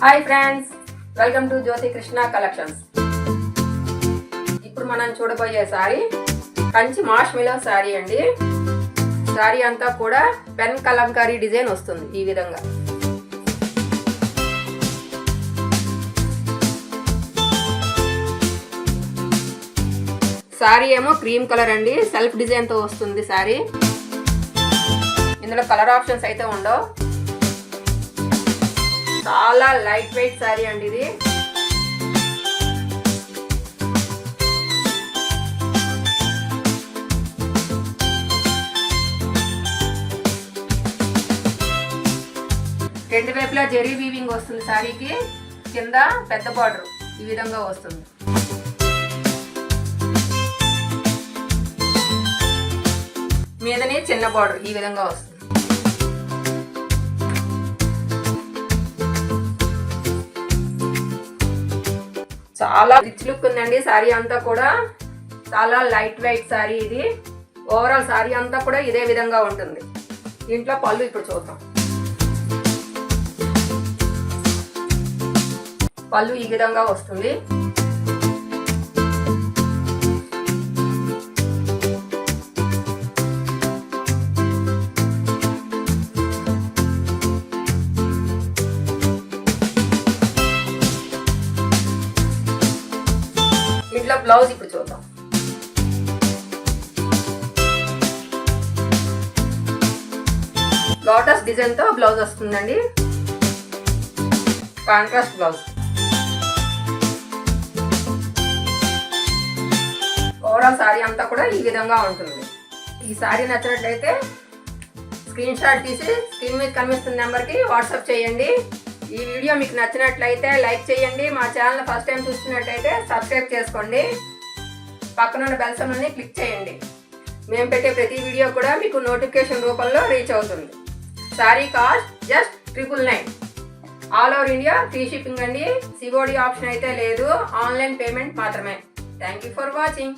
Hi friends welcome to Jyothi Krishna collections. ఇప్పుడు మనం చూడబోయే సారీ కంచి మాష్ మిలో సారీ అండి. సారీ అంతా కూడా పెన్ కలంకారీ డిజైన్ వస్తుంది ఈ విధంగా. సారీ ఏమో క్రీమ్ కలర్ అండి సెల్ఫ్ డిజైన్తో వస్తుంది సారీ. ఇందులో కలర్ ఆప్షన్స్ అయితే ఉండవు. చాలా లైట్ వెయిట్ సారీ అండి ఇది. రెండు వైపులా జెరీ వీవింగ్ వస్తుంది శారీకి కింద పెద్ద బార్డర్ ఈ విధంగా వస్తుంది. మీదనే చిన్న బార్డర్ ఈ విధంగా వస్తుంది. చాలా రిచ్ లుక్ ఉందండి. సారీ అంతా కూడా చాలా లైట్ వెయిట్ సారీ ఇది. ఓవరాల్ సారీ అంతా కూడా ఇదే విధంగా ఉంటుంది. దీంట్లో పళ్ళు ఇప్పుడు చూద్దాం. పళ్ళు ఈ విధంగా వస్తుంది. బ్లౌజ్ ఇప్పుడు చూద్దాం. లోటస్ డిజైన్తో బ్లౌజ్ వస్తుందండి. కాంట్రాస్ట్ బ్లౌజ్ ఓవరాల్ సారీ అంతా కూడా ఈ విధంగా ఉంటుంది. ఈ సారీ నచ్చినట్లయితే స్క్రీన్ షాట్ తీసి స్క్రీన్ మీద కనిపిస్తున్న నెంబర్కి వాట్సాప్ చేయండి. ఈ వీడియో మీకు నచ్చినట్లయితే లైక్ చేయండి. మా ఛానల్ ఫస్ట్ టైం చూస్తున్నట్లయితే సబ్స్క్రైబ్ చేసుకోండి. పక్కనున్న బెల్ సమ్మని క్లిక్ చేయండి. మేము పెట్టే ప్రతి వీడియో కూడా మీకు నోటిఫికేషన్ రూపంలో రీచ్ అవుతుంది. Sari cost just triple nine. All over India free shipping అండి. సిఓడి ఆప్షన్ అయితే లేదు. ఆన్లైన్ పేమెంట్ మాత్రమే. Thank you for watching